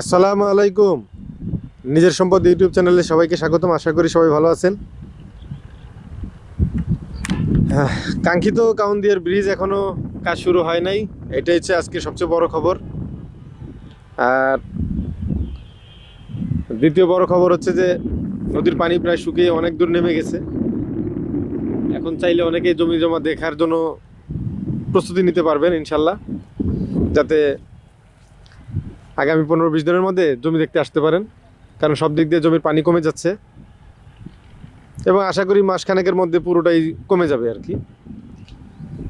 আসসালামু আলাইকুম। নিজের সম্পদ ইউটিউব চ্যানেলে সবাইকে স্বাগতম। আশা করি সবাই ভালো আছেন। কাঙ্ক্ষিত কাউন্দিয়ার ব্রিজ এখনও কাজ শুরু হয় নাই। এটা হচ্ছে আজকে সবচেয়ে বড় খবর। আর দ্বিতীয় বড় খবর হচ্ছে যে, নদীর পানি প্রায় শুকিয়ে অনেক দূর নেমে গেছে। এখন চাইলে অনেকেই জমি জমা দেখার জন্য প্রস্তুতি নিতে পারবেন ইনশাল্লাহ, যাতে আগামী পনেরো বিশ দিনের মধ্যে জমি দেখতে আসতে পারেন, কারণ সব দিক দিয়ে জমির পানি কমে যাচ্ছে। এবং আশা করি মাসখানেকের মধ্যে পুরোটাই কমে যাবে আর কি।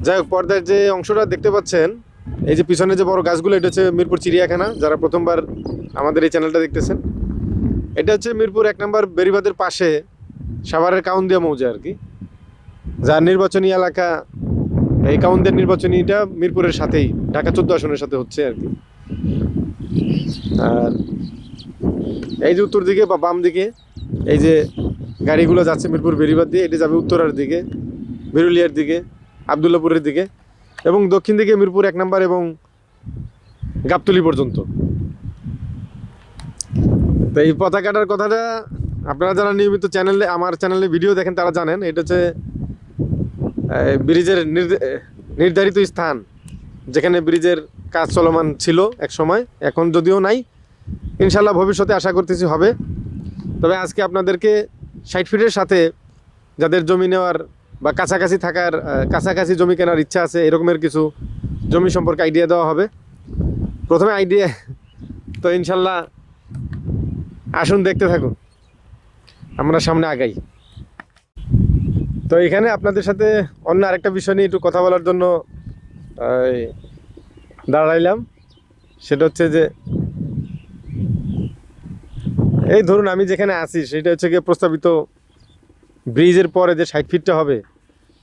যাই হোক, পর্দার যে অংশটা দেখতে পাচ্ছেন, এই যে পিছনে যে বড় গাছগুলো, এটা হচ্ছে মিরপুর চিড়িয়াখানা, যারা প্রথমবার আমাদের এই চ্যানেলটা দেখতেছেন। এটা হচ্ছে মিরপুর এক নম্বর বেরিবাদের পাশে সাভারের কাউন্দিয়া মৌজা আর কি। যার নির্বাচনী এলাকা, এই কাউন্দের নির্বাচনীটা মিরপুরের সাথেই, ঢাকা চোদ্দ আসনের সাথে হচ্ছে আর কি। আর এই যে উত্তর দিকে বা বাম দিকে, এই যে গাড়িগুলো যাচ্ছে মিরপুর বেরিবাদ দিয়ে, এটি যাবে উত্তরার দিকে, বেরুলিয়ার দিকে, আবদুল্লাপুরের দিকে এবং দক্ষিণ দিকে মিরপুর এক নম্বর এবং গাবতলি পর্যন্ত। তো এই পতাকাটার কথাটা আপনারা যারা নিয়মিত চ্যানেলে, আমার চ্যানেলে ভিডিও দেখেন তারা জানেন, এটা হচ্ছে ব্রিজের নির্ধারিত স্থান, যেখানে ব্রিজের কাজ চলমান ছিল এক সময়, এখন যদিও নাই। ইনশাল্লাহ ভবিষ্যতে আশা করতেছি হবে। তবে আজকে আপনাদেরকে ষাট ফিটের সাথে যাদের জমি নেওয়ার বা কাছাকাছি থাকার কাছাকাছি জমি কেনার ইচ্ছা আছে, এরকমের কিছু জমি সম্পর্কে আইডিয়া দেওয়া হবে। প্রথমে আইডিয়া, তো ইনশাল্লাহ আসুন দেখতে থাকুন। আমরা সামনে আগাই। তো এখানে আপনাদের সাথে অন্য আরেকটা বিষয় নিয়ে একটু কথা বলার জন্য দাঁড়াইলাম। সেটা হচ্ছে যে, এই ধরুন আমি যেখানে আছি, সেটা হচ্ছে গিয়ে প্রস্তাবিত ব্রিজের পরে যে ষাট ফিটটা হবে,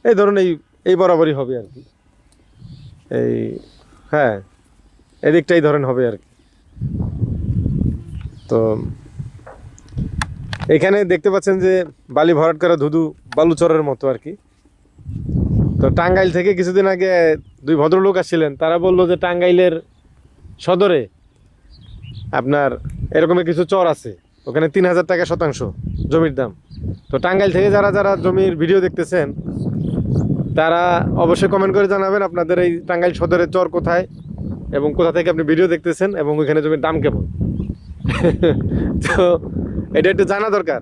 এই ধরুন এই এই বরাবরই হবে আর কি। এই হ্যাঁ এদিকটাই ধরেন হবে আর কি। তো, এখানে দেখতে পাচ্ছেন যে বালি ভরাট করা ধুধু বালুচরের মতো আর কি। তো টাঙ্গাইল থেকে কিছুদিন আগে দুই ভদ্রলোক আসছিলেন, তারা বলল যে টাঙ্গাইলের সদরে আপনার এরকমের কিছু চর আছে, ওখানে তিন হাজার টাকা শতাংশ জমির দাম। তো টাঙ্গাইল থেকে যারা যারা জমির ভিডিও দেখতেছেন, তারা অবশ্যই কমেন্ট করে জানাবেন আপনাদের এই টাঙ্গাইল সদরের চর কোথায় এবং কোথা থেকে আপনি ভিডিও দেখতেছেন এবং ওইখানে জমির দাম কেমন। তো এটা একটু জানা দরকার।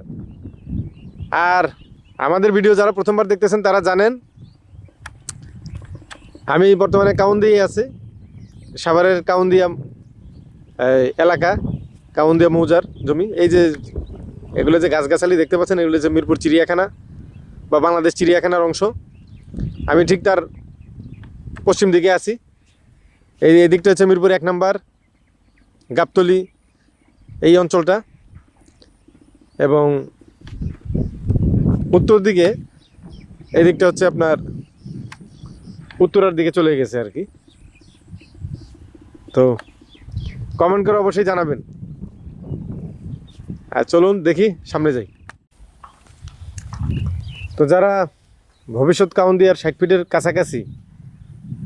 আর আমাদের ভিডিও যারা প্রথমবার দেখতেছেন, তারা জানেন আমি বর্তমানে কাউন্দিয়ে আছি। সাভারের কাউন্দিয়া এলাকা, কাউন্দিয়া মৌজার জমি। এই যে এগুলো যে গাছগাছালি দেখতে পাচ্ছেন, এগুলো যে মিরপুর চিড়িয়াখানা বা বাংলাদেশ চিড়িয়াখানার অংশ। আমি ঠিক তার পশ্চিম দিকে আছি। এই এদিকটা হচ্ছে মিরপুর এক নাম্বার, গাবতলি, এই অঞ্চলটা। এবং উত্তর দিকে এই দিকটা হচ্ছে আপনার উত্তরার দিকে চলে গেছে আর কি। তো কমেন্ট করে অবশ্যই জানাবেন। আর চলুন দেখি, সামনে যাই। তো যারা ভবিষ্যৎ কাউন্দিয়ার ষাট ফিটের কাছাকাছি,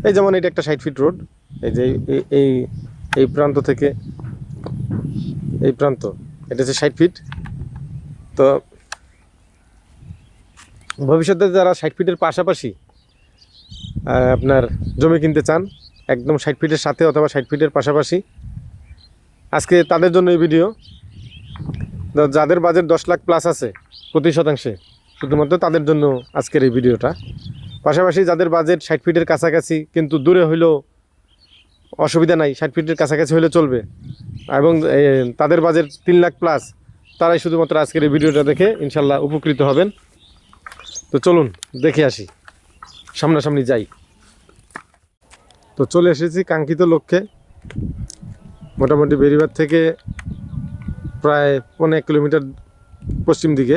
এই যেমন এটা একটা ষাট ফিট রোড এই যে এই- এই প্রান্ত থেকে, এই প্রান্ত, এটা হচ্ছে ষাট ফিট তো ভবিষ্যতে যারা ষাট ফিটের পাশাপাশি আপনার জমি কিনতে চান, একদম ষাট ফিটের সাথে অথবা ষাট ফিটের পাশাপাশি। আজকে তাদের জন্য এই ভিডিও। যাদের বাজেট দশ লাখ প্লাস আছে, প্রতি শতাংশে, শুধুমাত্র তাদের জন্য আজকের এই ভিডিওটা। পাশাপাশি যাদের বাজেট ষাট ফিটের কাছাকাছি, কিন্তু দূরে হইলেও অসুবিধা নাই, ষাট ফিটের কাছাকাছি হলে চলবে। এবং তাদের বাজেট তিন লাখ প্লাস তারাই শুধুমাত্র আজকের এই ভিডিওটা দেখে ইনশাল্লাহ উপকৃত হবেন। তো চলুন, দেখে আসি। সামনাসামনি যাই। তো চলে এসেছি কাঙ্ক্ষিত লক্ষ্যে। মোটামুটি বেরিবার থেকে প্রায় পনেরো কিলোমিটার পশ্চিম দিকে।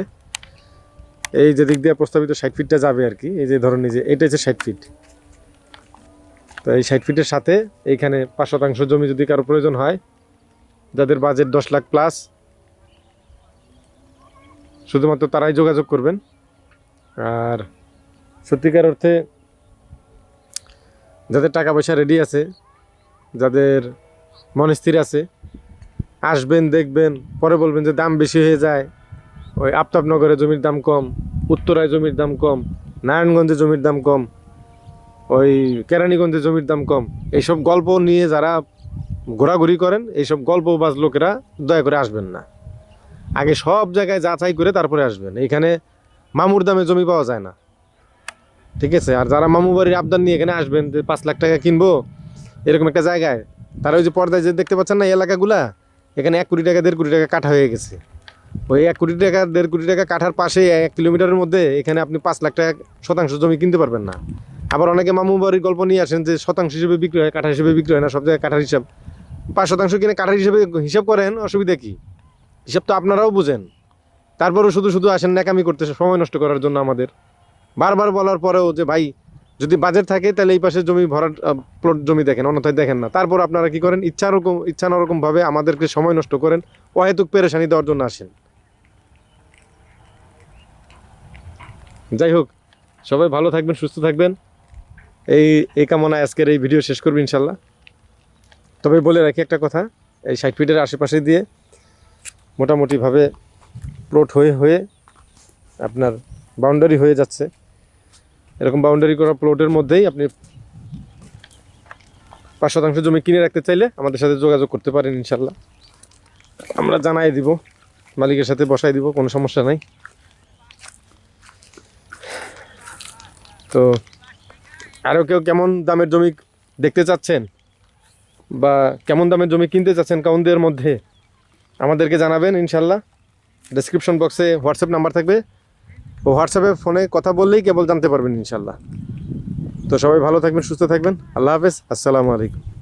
এই যে দিক দিয়ে প্রস্তাবিত ষাট ফিটটা যাবে আর কি। এই যে ধরুন যে এটা হচ্ছে ষাট ফিট তো এই ষাট ফিটের সাথে এইখানে পাঁচ শতাংশ জমি যদি কারও প্রয়োজন হয়, যাদের বাজেট দশ লাখ প্লাস শুধুমাত্র তারাই যোগাযোগ করবেন। আর সত্যিকার অর্থে যাদের টাকা পয়সা রেডি আছে, যাদের মন স্থির আছে, আসবেন, দেখবেন, পরে বলবেন যে দাম বেশি হয়ে যায়। ওই আফতাবনগরে জমির দাম কম, উত্তরায় জমির দাম কম, নারায়ণগঞ্জে জমির দাম কম, ওই কেরানীগঞ্জে জমির দাম কম। এইসব গল্প নিয়ে যারা ঘোরাঘুরি করেন, এইসব গল্পবাজ লোকেরা দয়া করে আসবেন না। আগে সব জায়গায় যাচাই করে তারপরে আসবেন। এখানে মামুর দামে জমি পাওয়া যায় না। ঠিক আছে? আর যারা মামু বাড়ির আবদার নিয়ে এখানে আসবেন, যে পাঁচ লাখ টাকা কিনবো, এরকম একটা জায়গায়, তারা ওই যে পর্দায় যে দেখতে পাচ্ছেন না এই এলাকাগুলা, এখানে এক কোটি টাকা, দেড় কোটি টাকা কাঠা হয়ে গেছে। ওই এক কোটি টাকা, দেড় কোটি টাকা কাঠার পাশে এক কিলোমিটারের মধ্যে এখানে আপনি পাঁচ লাখ টাকা শতাংশ জমি কিনতে পারবেন না। আবার অনেকে মামু বাড়ির গল্প নিয়ে আসেন যে শতাংশ হিসেবে বিক্রি হয়, কাঠা হিসেবে বিক্রি হয় না, সব জায়গায় কাঠার হিসাব। পাঁচ শতাংশ কিনে কাঠার হিসেবে হিসাব করেন, অসুবিধা কি? হিসাব তো আপনারাও বুঝেন। তারপরেও শুধু শুধু আসেন ন্যাকামি করতে, সময় নষ্ট করার জন্য আমাদের। বারবার বলার পরেও যে ভাই, যদি বাজেট থাকে তাহলে এই পাশে জমি ভরাট প্লট জমি দেখেন, অন্যথায় দেখেন না। তারপর আপনারা কি করেন? ইচ্ছা রকম ইচ্ছা রকম ভাবে আমাদেরকে সময় নষ্ট করেন, অহেতুক পেরেশানি দেওয়ার জন্য আসেন। যাই হোক, সবাই ভালো থাকবেন, সুস্থ থাকবেন। এই এই কামনায় আজকের এই ভিডিও শেষ করব ইনশাল্লাহ। তবে বলে রাখি একটা কথা, এই ষাট ফিটের আশেপাশে দিয়ে মোটামুটিভাবে প্লট হয়ে হয়ে আপনার বাউন্ডারি হয়ে যাচ্ছে। এরকম বাউন্ডারি করা প্লটের মধ্যেই আপনি পাঁচ শতাংশ জমি কিনে রাখতে চাইলে আমাদের সাথে যোগাযোগ করতে পারেন ইনশাল্লাহ। আমরা জানাই দিব, মালিকের সাথে বসাই দিব, কোনো সমস্যা নাই। তো আরও কেউ কেমন দামের জমি দেখতে চাচ্ছেন বা কেমন দামের জমি কিনতে চাচ্ছেন কাউন্দের মধ্যে, আমাদেরকে জানাবেন ইনশাল্লাহ। ডেসক্রিপশন বক্সে হোয়াটসঅ্যাপ নাম্বার থাকবে। হোয়াটসঅ্যাপে ফোনে কথা বললেই কেবল জানতে পারবেন ইনশাল্লাহ তো সবাই ভালো থাকবেন, সুস্থ থাকবেন। আল্লাহ হাফেজ। আসসালামু আলাইকুম।